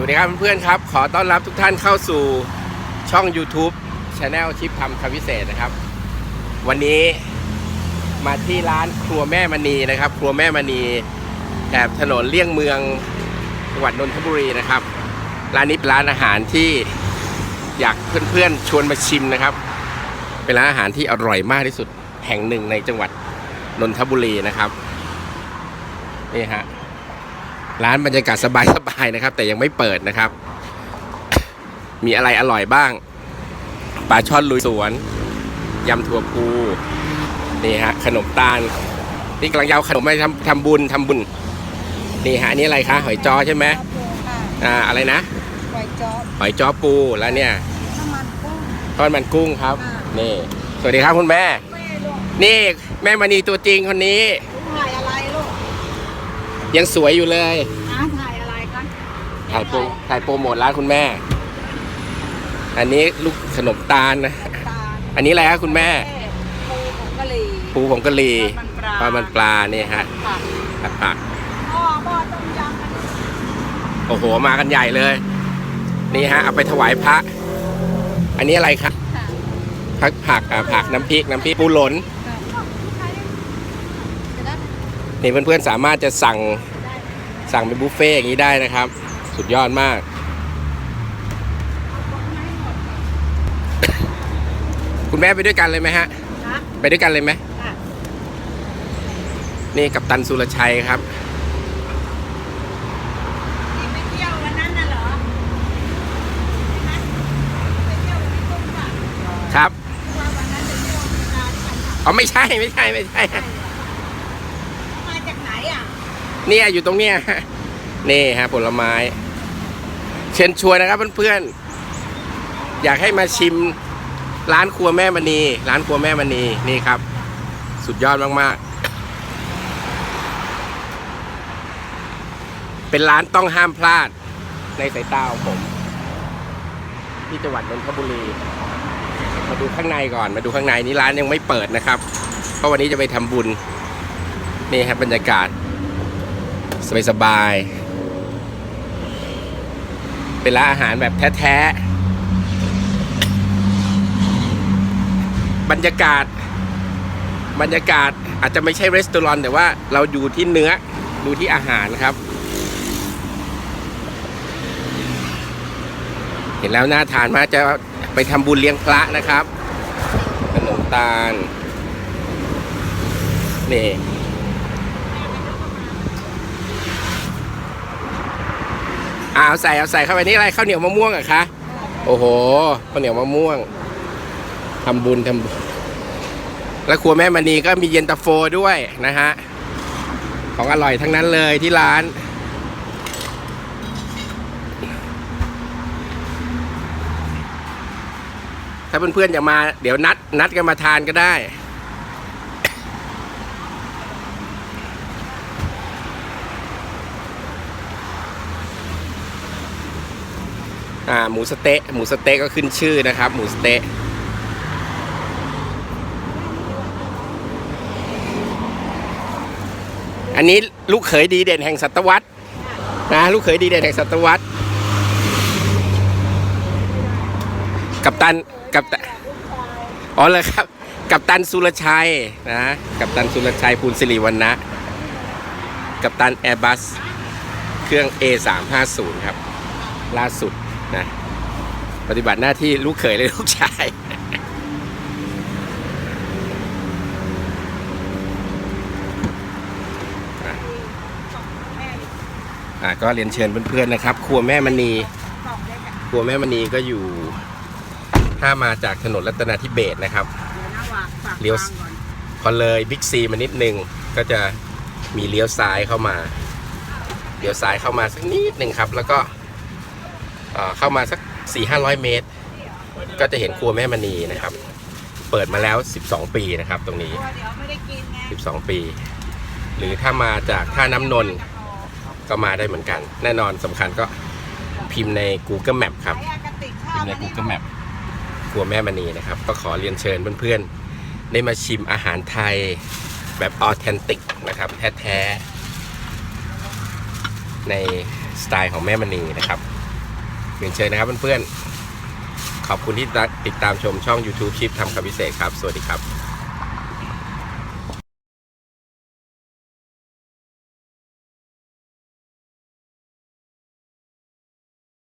วัสดีครับเพื่อนๆครับ ขอต้อนรับทุกท่านเข้าสู่ช่อง YouTube Channel ชิปทำคำพิเศษนะครับ วันนี้มาที่ร้านครัวแม่มณีนะครับ ครัวแม่มณีแถบถนนเลี่ยงเมืองจังหวัดนนทบุรีนะครับ ร้านนี้เป็นร้านอาหารที่อยากเพื่อนๆชวนมาชิมนะครับ เป็นร้านอาหารที่อร่อยมากที่สุดแห่งหนึ่งในจังหวัดนนทบุรีนะครับนี่ฮะ ร้านบรรยากาศสบายๆนะครับ แต่ยังไม่เปิดนะครับ มีอะไรอร่อยบ้างปลาช่อนลุยสวนยำถั่วพูนี่ฮะขนมตาลนี่กำลังยาวขนมไปทำทำบุญทำบุญนี่ฮะอันนี้อะไรคะหอยจอใช่ไหมค่ะอ่าอะไรนะไก่จ๊อบหอยจอปูแล้วเนี่ยน้ำมันกุ้งทอดมันกุ้งครับค่ะนี่สวัสดีครับคุณแม่แม่ลูกนี่แม่มณีตัวจริงคนนี้ ลูกถ่ายอะไรลูก ยังสวยอยู่เลยอาถ่ายอะไรกันถ่ายโปรถ่ายโปรโมทร้านคุณแม่ อันนี้ลูกขนมตาลนะ ตาลอันนี้อะไรครับคุณแม่แม่ปูผงกะหรี่ปูผงกะหรี่ทอดมันปลาปลามันปลาเนี่ยฮะผักผัดผักพ่อพ่อต้มยำกันโอ้โหมากันใหญ่เลย นี่ฮะเอาไปถวายพระ อันนี้อะไรครับค่ะผักผักอ่าผักน้ำพริกน้ำพริกปูหลน ค่ะจะได้ นี่เพื่อนๆสามารถจะสั่งสั่งเป็นบุฟเฟ่ต์อย่างนี้ได้นะครับ สุดยอดมาก คุณแม่ไปด้วยกันเลยไหมฮะนะไปด้วยกันเลยไหมค่ะนี่กับตันสุรชัยครับที่ไปเที่ยววันนั้นน่ะเหรอใช่ไหมไปเที่ยววันนี้กุ้งป่ะครับว่าวันนั้นไปเที่ยวเวลาที่มันทอ๋อไม่ใช่ไม่ใช่ไม่ใช่ำมาจากไหนอะ เนี่ยอยู่ตรงเนี้ยนี่ฮะผลไม้ เชิญชวนนะครับเพื่อนๆอยากให้มาชิมร้านครัวแม่มณีร้านครัวแม่มณีนี่ครับ สุดยอดมากๆ เป็นร้านต้องห้ามพลาดในสายตาของผม ที่จังหวัดนนทบุรี มาดูข้างในก่อนมาดูข้างในนี่ร้านยังไม่เปิดนะครับ เพราะวันนี้จะไปทำบุญนี่ครับบรรยากาศ สบายๆเป็นร้านอาหารแบบแท้ๆ บรรยากาศ บรรยากาศอาจจะไม่ใช่รีสอร์ทแต่ว่าเราดูที่เนื้อ ดูที่อาหารครับ เห็นแล้วน่าทานมากจะไปทำบุญเลี้ยงพระนะครับ ขนมตาล นี่ อ่า เอาใส่เอาใส่เข้าไปนี่อะไรข้าวเหนียวมะม่วงเหรอะคะโอ้โหข้าวเหนียวมะม่วงทำบุญทำบุญแล้วครัวแม่มณีก็มีเย็นตาโฟด้วยนะฮะของอร่อยทั้งนั้นเลยที่ร้านถ้าเพื่อนๆอยากมาเดี๋ยวนัดนัดกันมาทานก็ได้ อ่าหมูสเต๊ะหมูสเต๊ะก็ขึ้นชื่อนะครับ หมูสเต๊ะอันนี้ลูกเขยดีเด่นแห่งศตวรรษนะลูกเขยดีเด่นแห่งศตวรรษกับตันกับตันอ๋อเลยครับ กับตันสุรชัยนะกับตันสุรชัยภูลสิริวัฒนะ กับตันแอร์บัสเครื่อง A350 ครับ ล่าสุด นะปฏิบัติหน้าที่ลูกเขยเลยลูกชายอะก็เรียนเชิญเพื่อนๆนะครับ ครัวแม่มณีสองได้จ้ะครัวแม่มณีก็อยู่ ถ้ามาจากถนนรัตนาธิเบศรนะครับเดี๋ยวนะวางฝากเลี้ยววางก่อนพอเลยบิ๊กซีมานิดนึง ก็จะมีเลี้ยวซ้ายเข้ามา เลี้ยวซ้ายเข้ามาสักนิดหนึ่งครับ แล้วก็ เอ่อเข้ามาสัก 4 5 0 0 เมตร ก็จะเห็นครัวแม่มณีนะครับ เปิดมาแล้ว 12 ปีนะครับตรงนี้กลัวเดี๋ยวไม่ได้กินไง12 ปี หรือถ้ามาจากท่าน้ำนนท์ก็มาได้เหมือนกัน แน่นอนสำคัญก็พิมพ์ใน Google Map ครับไอ้กระติกข้าพิวมพ์ในมันนี่ Google Map ครัวแม่มณีนะครับ ก็ขอเรียนเชิญเพื่อนๆ ได้มาชิมอาหารไทยแบบออเทนติกนะครับแท้ๆในสไตล์ของแม่มณีนะครับ เรียนเชิญนะครับเพื่อนๆ ขอบคุณที่ติดตามชมช่อง YouTube ชิปทำคำพิเศษครับ สวัสดีครับ